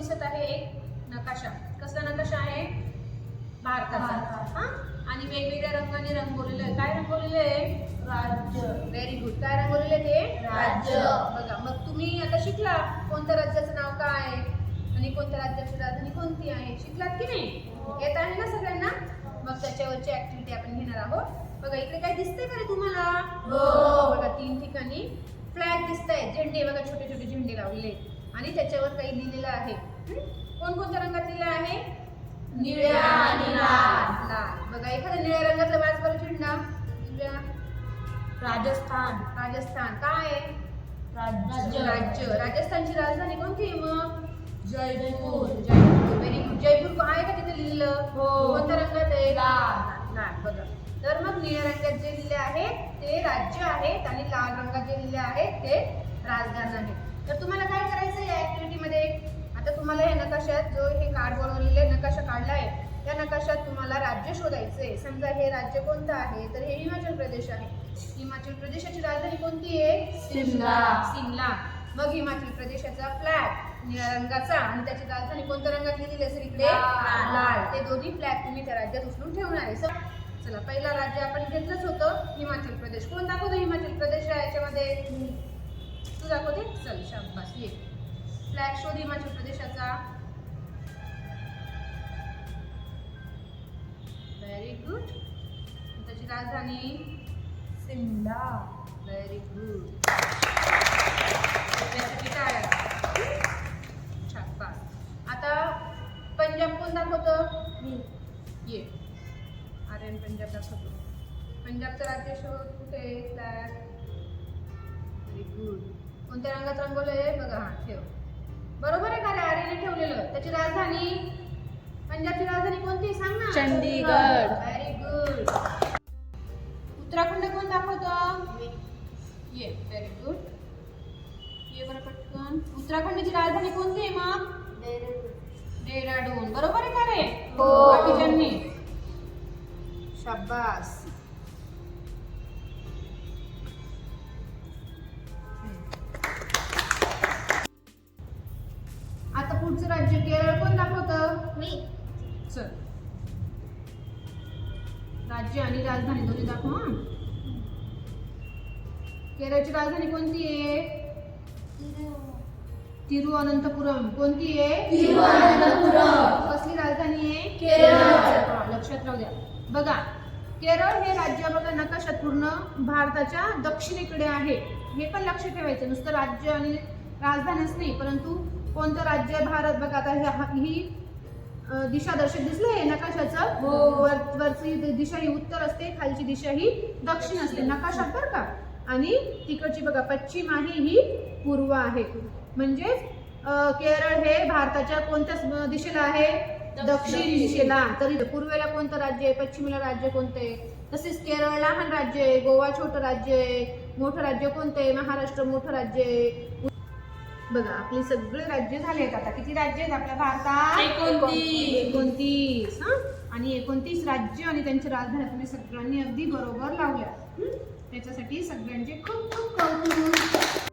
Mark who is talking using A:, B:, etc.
A: दिसत आहे एक नकाशा. कसला नकाशा आहे? भारताचा. हा? आणि वेगवेगळ्या रंगाने रंगवलेलं आहे. काय रंगवलेलं आहे?
B: राज्य.
A: व्हेरी गुड काय रंगवलेलं आहे ते?
B: राज्य.
A: बघा मग तुम्ही आता शिकला कोणत्या राज्याचं नाव काय? आहे आणि कोणत्या राज्याची राजधानी कोणती आहे? शिकलात की नाही?
B: हो.
A: येत आहे ना सगळ्यांना? मग त्याच्यावरची ऍक्टिव्हिटी आपण घेणार आहोत. बघा इकडे काय दिसतंय का रे तुम्हाला?
B: हो.
A: बघा तीन ठिकाणी फ्लॅग दिसत आहेत झेंडे बघा छोटे छोटे झेंडे लावलेले आणि त्याच्यावर काही लिहिलेलं आहे. कोण कोणत्या रंगात लिहिलं आहे?
B: निळ्या आणि लाल.
A: लाल. बघा एखाद्या निळ्या रंगातला वाच बरं झेंडा निळ्या.
B: राजस्थान.
A: राजस्थान. काय आहे?
B: राज्य.
A: राज्य. राजस्थानची राजधानी कोणती आहे मग?
B: जयपूर.
A: जयपूर. व्हेरी गुड जयपूर आहे का तिथे लिहिलं
B: हो.
A: कोणत्या रंगात आहे?
B: लाल.
A: लाल. बघा. तर मग निळ्या रंगात जे लिहिले आहे ते राज्य आहेत आणि लाल रंगात जे लिहिले आहेत ते राजधान आहे. तर तुम्हाला काय करायचं या ऍक्टिव्हिटी मध्ये? आता तुम्हाला हे नकाशात जो हे कार्ड बनवलेले नकाशा काढला आहे त्या नकाशात तुम्हाला राज्य शोधायचं आहे समजा हे राज्य कोणतं आहे? तर हे हिमाचल प्रदेश आहे. हिमाचल प्रदेशाची राजधानी कोणती आहे?
B: शिमला.
A: शिमला मग हिमाचल प्रदेशाचा फ्लॅग निळ्या रंगाचा आणि त्याची राजधानी कोणत्या रंगात लिहिलेली असेल इकडे?
B: लाल.
A: ते दोन्ही फ्लॅग तुम्ही त्या राज्यात उचलून ठेवणार आहे. चला पहिला राज्य आपण घेतलंच होतं. हिमाचल प्रदेश. कोण दाखवतो हिमाचल प्रदेश या याच्यामध्ये? तू दाखवते? चल शाबास ये. फ्लॅग शोध हिमाचल प्रदेशाचा. व्हेरी गुड त्याची राजधानी?
B: शिमला
A: व्हेरी गुड काय? शाबास. आता पंजाब कोण दाखवतं? ये. आर्यन पंजाब दाखवतो. पंजाबचं राज्य शोध कुठे? फ्लॅग व्हेरी गुड कोणत्या रंगात रंगवलंय? बघा हा ठेव. बरोबर आहे का रे? आर्यने ठेवलेलं. त्याची राजधानी? पंजाबची राजधानी कोणती? सांग ना.
B: चंदीगड.
A: व्हेरी गुड उत्तराखंड कोण दाखवतं? ये व्हेरी गुड ये बरं पटकन. उत्तराखंडची राजधानी कोणती आहे मग? डेहराडून बरोबर आहे का रे?
B: हो.
A: बाकीच्यांनी शाबास. पुढचं राज्य केरळ कोण दाखवतं?
B: मी.
A: चल. राज्य आणि राजधानी दोन्ही दाखव हं. केरळची राजधानी कोणती आहे? तिरुअनंतपुरम. कोणती आहे?
B: तिरुअनंतपुरम.
A: कसली राजधानी आहे?
B: केरळ.
A: लक्षात राहू द्या. बघा केरळ हे राज्य बघा नकाशात पूर्ण? भारताच्या दक्षिणेकडे आहे. हे पण लक्ष ठेवायचं. नुसतं राज्य आणि राजधानीच नाही परंतु कोणतं राज्य भारत? बघा आता हे- हा- ही अ, दिशा दर्शक दिसले नकाशाचं.
B: हो.
A: वर- वरची दिशा ही उत्तर असते खालची दिशा ही दक्षिण असते. नकाशात बरं का? आणि तिकडची बघा पश्चिम आहे ही पूर्व आहे. म्हणजे केरळ हे भारताच्या कोणत्या दिशेला आहे? दक्षिण दिशेला. तरी पूर्वेला कोणतं राज्य आहे? पश्चिमेला राज्य कोणते तसेच केरळ लहान राज्य आहे. गोवा छोटं राज्य आहे. मोठं राज्य कोणतं आहे? महाराष्ट्र मोठं राज्य आहे. बघा आपली सगळे राज्य झाले आहेत आता. किती राज्य आहेत आपल्या भारतात?
B: एकोणतीस.
A: एकोणतीस हा? आणि एकोणतीस राज्य आणि त्यांच्या राजधानी तुम्ही सगळ्यांनी अगदी बरोबर लावल्या? त्याच्यासाठी सगळ्यांचे खूप खूप कौतुक.